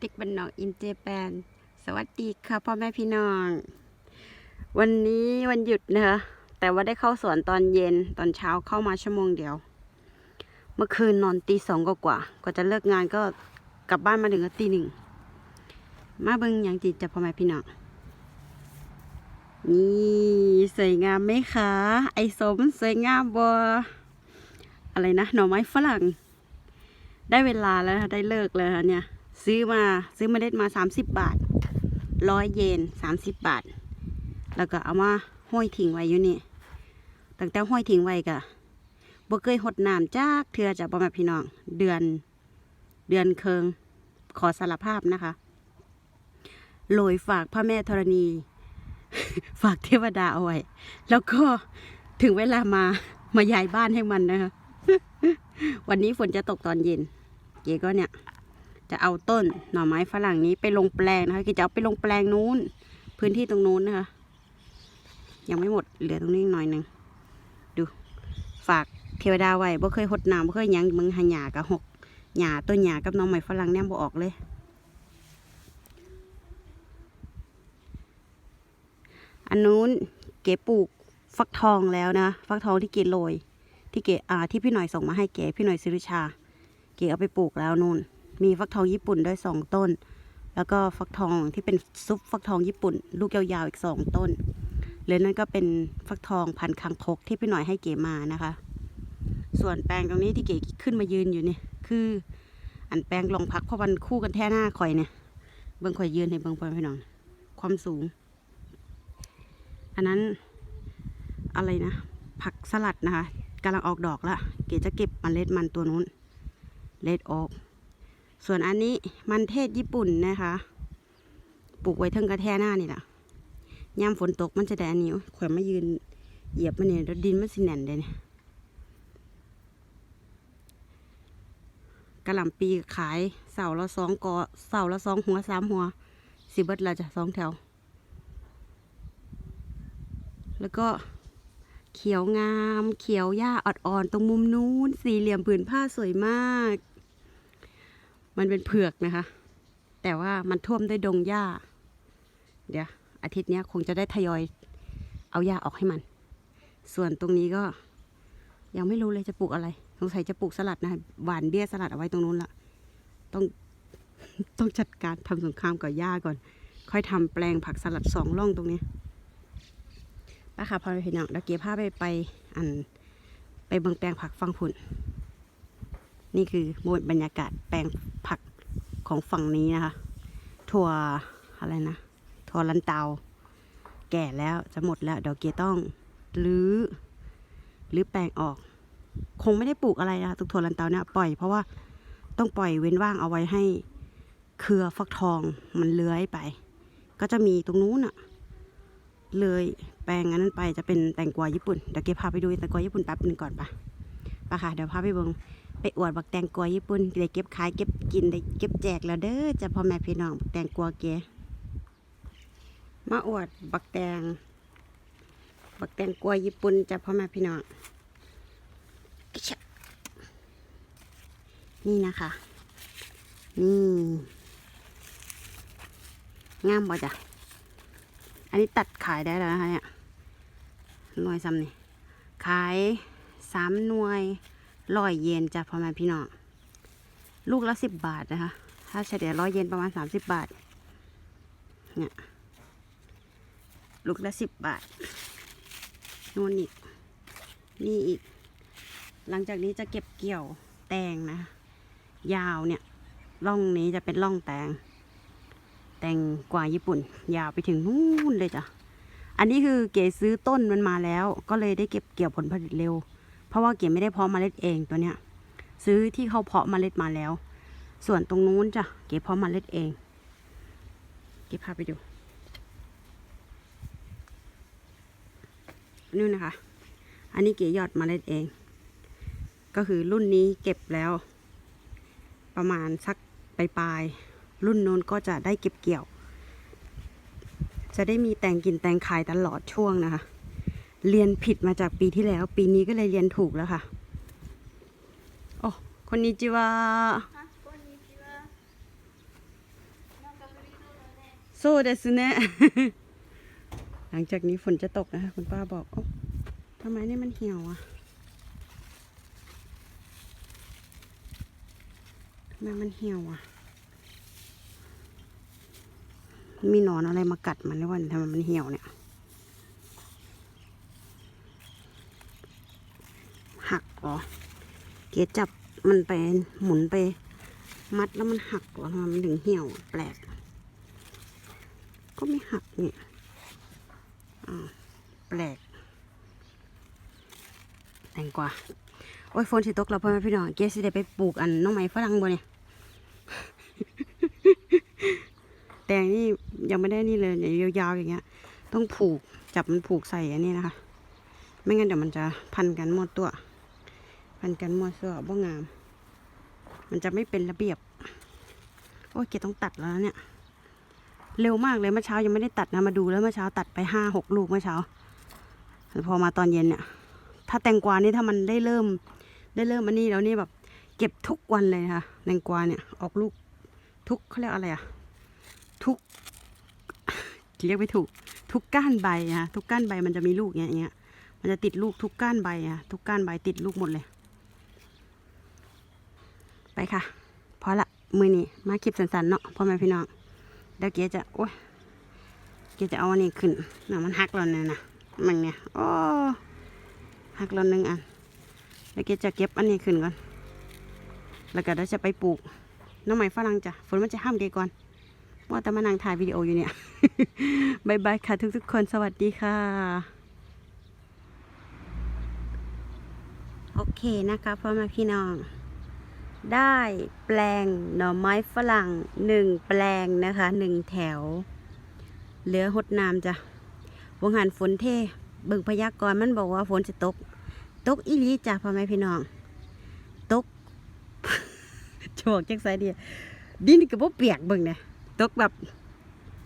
ติ๊กบันนอกอินเจแปน สวัสดีค่ะพ่อแม่พี่น้อง วันนี้วันหยุดนะคะแต่ว่าได้เข้าสวนตอนเย็นตอนเช้าเข้ามาชั่วโมงเดียว เมื่อคืนนอนตีสองกว่ากว่าจะเลิกงานก็กลับบ้านมาถึงก็ตีหนึ่งมาเบิ่งอย่างจีจะพ่อแม่พี่น้องนี่สวยงามไหมคะ ไอสมสวยงามบออะไรนะหน่อไม้ฝรั่ง ได้เวลาแล้วได้เลิกแล้วเนี่ย ซื้อมาซื้อเมล็ดมา 30 บาทร้อยเยน30 บาท แล้วก็เอามาห้อยทิ้งไว้อยู่นี่ตั้งแต่ห้อยทิ้งไว้ก็บ่เคยหดน้ำจากเทือจากบ่แมาพี่น้อง เดือนเดือนเคิงขอสารภาพนะคะโรยฝากพระแม่ธรณี ฝากเทวดาเอาไว้ แล้วก็ถึงเวลามามาย้ายบ้านให้มันนะคะ วันนี้ฝนจะตกตอนเย็น เก๋ก็เนี่ย จะเอาต้นหน่อไม้ฝรั่งนี้ไปลงแปลงนะคะเก๋จะเอาไปลงแปลงนู้น พื้นที่ตรงนู้นนะคะ ยังไม่หมดเหลือตรงนี้หน่อยหนึ่งดูฝากเทวดาไว้บ่เคยหดน้ำบ่เคยยังมึงหาหยากับหกหยาต้นหยากับน่องไม้ฝรั่งเนี่ยบ่ออกเลย อันนู้นเก๋ปลูกฟักทองแล้วนะ ฟักทองที่เก๋โรยที่เก๋อ่าที่พี่หน่อยส่งมาให้เก๋พี่หน่อยซิริชา เก๋เอาไปปลูกแล้วนู่น มีฟักทองญี่ปุ่นด้วยสองต้น แล้วก็ฟักทองที่เป็นซุปฟักทองญี่ปุ่น ลูกยาวๆอีกสองต้นเหลือนั่นก็เป็นฟักทองพันคังคกที่พี่หน่อยให้เก๋มานะคะ ส่วนแปลงตรงนี้ที่เก๋ขึ้นมายืนอยู่นี่คืออันแปลงลองพักเพราะมันคู่กันแท่หน้าข่อยเนี่ยเบิ่งข่อยยืนให้เบิ่งพ่อพี่น้องความสูง อันนั้นอะไรนะ ผักสลัดนะคะกำลังออกดอกละเก๋จะเก็บเมล็ดมันตัวนู้นเลดออก ส่วนอันนี้มันเทศญี่ปุ่นนะคะ ปลูกไว้เทิงกระแทหน้านี่แหละยามฝนตกมันจะได้อันนี้ข่อยมายืนเหยียบมันเนี่ยแล้วดินมันสิแน่นเลยเนี่ยกระหล่ำปีขายเสาละสองกอเสาละสองหัวสามหัวสิเบิดเราจะสองแถว แล้วก็เขียวงาม เขียวหญ้าอ่อนๆตรงมุมนู้น สี่เหลี่ยมผืนผ้าสวยมาก มันเป็นเผือกนะคะ แต่ว่ามันท่วมด้วยดงหญ้า เดี๋ยวอาทิตย์นี้คงจะได้ทยอยเอาหญ้าออกให้มัน ส่วนตรงนี้ก็ยังไม่รู้เลยจะปลูกอะไร สงสัยจะปลูกสลัดนะหวานเบี้ยสลัดเอาไว้ตรงนู้นละต้องต้องจัดการทำสงครามกับหญ้าก่อน ค่อยทำแปลงผักสลัดสองร่องตรงนี้ไปค่ะพอพี่น้องเดี๋ยวเก็บภาไปไปอันไปเบิ่งแปลงผักฟังผุน นี่คือโมดบรรยากาศแปลงผักของฝั่งนี้นะคะถั่วอะไรนะถั่วลันเตา แก่แล้วจะหมดแล้วเดี๋ยวเกียต้องรื้อรื้อแปลงออก คงไม่ได้ปลูกอะไรนะคะตุกถั่วลันเตาเนี่ยปล่อยเพราะว่าต้องปล่อยเว้นว่างเอาไว้ให้เครือฟักทองมันเลื้อยไป ก็จะมีตรงนู้นอะเลยแปลงอันนั้นไปจะเป็นแตงกวาญี่ปุ่นเดี๋ยวเก็บพาไปดูแตงกวาญี่ปุ่นแป๊บหนึงก่อนปะปะค่ะเดี๋ยวพาไปเบิง ไปอวดบักแตงกวญี่ปุ่นได้เก็บขายเก็บกินได้เก็บแจกแล้วเด้อจะพ่อแม่พี่น้องบักแตงกวเกมาอวดบักแตง บักแตงกวญี่ปุ่นจะพ่อแม่พี่น้องนี่นะคะ นี่งามบ่จ้ะอันนี้ตัดขายได้แล้วนะคะเนี่ยหน่วยซ้ำนี่ขายสามหน่วย ร้อยเยนจ้ะพ่อแม่พี่น้อง ลูกละสิบบาทนะคะ ถ้าเฉลี่ยร้อยเยนประมาณสามสิบบาท เนี่ยลูกละสิบบาทนู่นอีก นี่อีก หลังจากนี้จะเก็บเกี่ยวแตงนะ ยาวเนี่ยร่องนี้จะเป็นร่องแตง แตงกวาญี่ปุ่น ยาวไปถึงนู่นเลยจ้ะ อันนี้คือเก๋ซื้อต้นมันมาแล้ว ก็เลยได้เก็บเกี่ยวผลผลิตเร็ว เพราะว่าเก๋ไม่ได้เพาะเมล็ดเองตัวเนี้ย ซื้อที่เขาเพาะเมล็ดมาแล้ว ส่วนตรงนู้นจ้ะเก๋เพาะเมล็ดเอง เก๋พาไปดูนี่นะคะ อันนี้เก๋หยอดเมล็ดเอง ก็คือรุ่นนี้เก็บแล้ว ประมาณสักปลายๆรุ่นโน้นก็จะได้เก็บเกี่ยว จะได้มีแต่งกินแต่งขายตลอดช่วงนะคะ เรียนผิดมาจากปีที่แล้ว ปีนี้ก็เลยเรียนถูกแล้วค่ะโอ้คนนี้จีว่าโซเดสเน่หลังจากนี้ฝนจะตกนะคะ คุณป้าบอกโอ้ทำไมนี่มันเหี่ยวอะทำไมมันเหี่ยวอะมีหนอนอะไรมากัดมันหรือว่าทำไมมันเหี่ยวเนี่ย หักเหรอเกดจับมันไปหมุนไป มัดแล้วมันหักเหรอทำมันถึงเหี่ยวแปลก ก็ไม่หักเนี่ยอ้าแปลก แตงกวาโอ้ยฝนสิตกแล้วพ่อแม่พี่น้องเกสิได้ไปปลูกอันน้องไม้ฝรั่งบ่เนี่ยแตงนี่ยังไม่ได้นี่เลยเนี่ยยาวๆอย่างเงี้ย ต้องผูกจับมันผูกใส่อันนี้นะคะ ไม่งั้นเดี๋ยวมันจะพันกันหมดตัว พันกันมั่วซั่วบ่งาม มันจะไม่เป็นระเบียบ โอ้ยเกดต้องตัดแล้วเนี่ย เร็วมากเลยเมื่อเช้ายังไม่ได้ตัดนะมาดูแล้วเมื่อเช้าตัดไปห้าหกลูกเมื่อเช้าแต่พอมาตอนเย็นเนี่ย ถ้าแตงกวานี่ถ้ามันได้เริ่ม ได้เริ่มอันนี้แล้วนี่แบบ เก็บทุกวันเลยนะคะแตงกวาเนี่ยออกลูกทุกเขาเรียกอะไรอะทุกเรียกไม่ถูก ทุกก้านใบอะทุกก้านใบมันจะมีลูกเงี้ยอย่างเงี้ยมันจะติดลูกทุกก้านใบอะทุกก้านใบติดลูกหมดเลย ไปค่ะพอละมือนี้มาคลิปสั้นๆเนาะพ่อแม่พี่น้องเดี๋ยวเกียจะโอ้ยเกียจะเอาอันนี้ขึ้นน่ะมันหักแล้วเนี่ยนะมันเนี่ยโอ้หักแล้วหนึ่งอันเดี๋ยวเกียจะเก็บอันนี้ขึ้นก่อน แล้วก็เดี๋ยวจะไปปลูกน้องใหม่ฝรั่งจ้ะฝนมันจะห้ามเกียก่อนว่าแต่มานั่งถ่ายวิดีโออยู่เนี่ยบายบายค่ะทุกๆคนสวัสดีค่ะ โอเคนะคะพ่อแม่พี่น้อง ได้แปลงหน่อไม้ฝรั่งหนึ่งแปลงนะคะหนึ่งแถว เหลือหดน้ำจ้ะวงหันฝนเทเบิ่งพยากรณ์มันบอกว่าฝนจะตก ตกอีลีจ้ะพ่อแม่พี่น้อง ตกโชกจังไสเดียดินก็บ่เปียกเบิ่งเนี่ยตกแบบ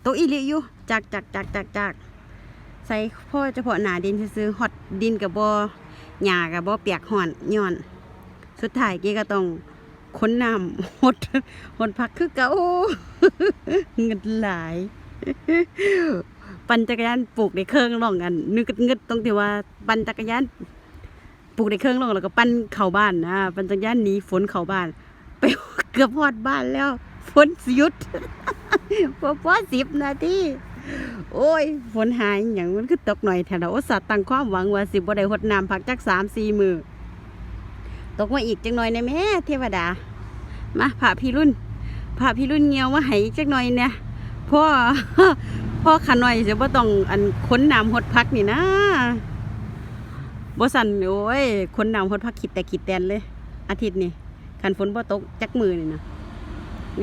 ตกอีลีอยู่จากจากจากจากจากใส่พ่อเฉพาะหนาดินซื้อฮอดดินกับบ่หญ้ากับบ่เปียกห่อนย้อน สุดท้ายเกก็ต้อง คนน้ำหดหดพักคือเก่าเงินหลาย ปั่นจักรยานปลูกในเครื่องล่องกันนึกเงิดตรงที่ว่าปั่นจักรยานปลูกในเครื่องล่องแล้วก็ปั่นเข้าบ้านนะปั่นจักรยานหนีฝนเข้าบ้าน ไปเกือบพอดบ้านแล้วฝนหยุดพอพอสิบนาทีโอ้ยฝนหายอย่างมันคือตกหน่อยแถวเราอุตส่าห์ตั้งความหวังว่าสิบ่ได้หดน้ำพักจักสามสี่มือ ตกมาอีกจังหน่อยในแม่เทวดา มาผ่าพี่รุ่นผ่าพี่รุ่นเงียวมาให้จักหน่อยเนี่ยพ่อพ่อขาหน่อยจะบ่ต้องอันค้นน้ำหดพักนี่นะบ่สันโอ้ยค้นน้ำหดพักขิดแต่ขิดแตนเลย อาทิตย์นี้คันฝนบ่ตกจักมือนี่นะ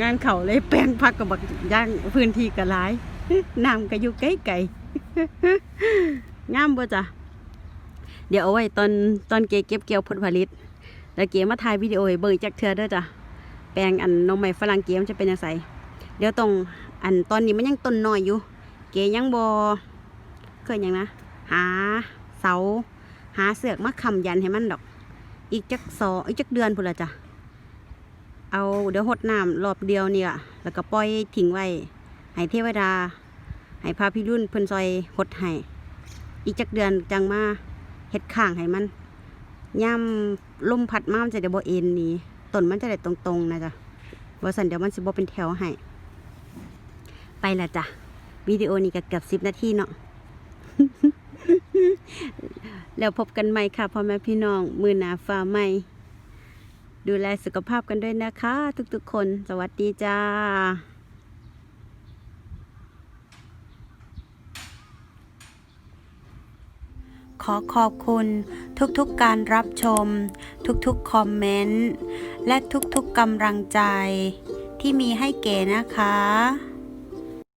งานเขาเลยแปลงพักกับบักย่างพื้นที่ก็หลายน้ำก็อยู่ไกลไกลๆงามบ่จ้ะเดี๋ยวเอาไว้ตอนตอนเกเก็บเกี่ยวผลผลิต แล้วเก๋มาถ่ายวิดีโอเบิ่งจากเทือเด้อจ้ะแปลงอันนมใหม่ฝรั่งเก๋มันจะเป็นยังไงเดี๋ยวตรงอันตอนนี้มันยังต้นน้อยอยู่ เก๋ยังบอเคยหยังนะ หาเสา หาเสือกมาคำยันให้มันดอก อีกจักสองอีกจักเดือนพุ่นละจ้ะเอาเดี๋ยวหดน้ำรอบเดียวเนี่ยแล้วก็ปล่อยทิ้งไว้ ให้เทวดา ให้พาพี่รุ่นเพิ่นซอยหดให้อีกจักเดือนจังมาเฮ็ดข้างให้มันย่ำ ลมพัดมามันจะเดี๋ยวบ่เอ็นนี่ต้นมันจะได้ตรงๆนะจ๊ะว่สันเดี๋ยวมันสิบ่เป็นแถวให้ไปละจ้ะวิดีโอนี้ก็เกือบสิบนาทีเนาะแล้วพบกันใหม่ค่ะพ่อแม่พี่น้อง มือหนาฟ้าใหม่ดูแลสุขภาพกันด้วยนะคะ ทุกๆคน สวัสดีจ้า ขอขอบคุณทุกๆการรับชม ทุกๆคอมเมนต์ และทุกๆกำลังใจที่มีให้เก๋นะคะ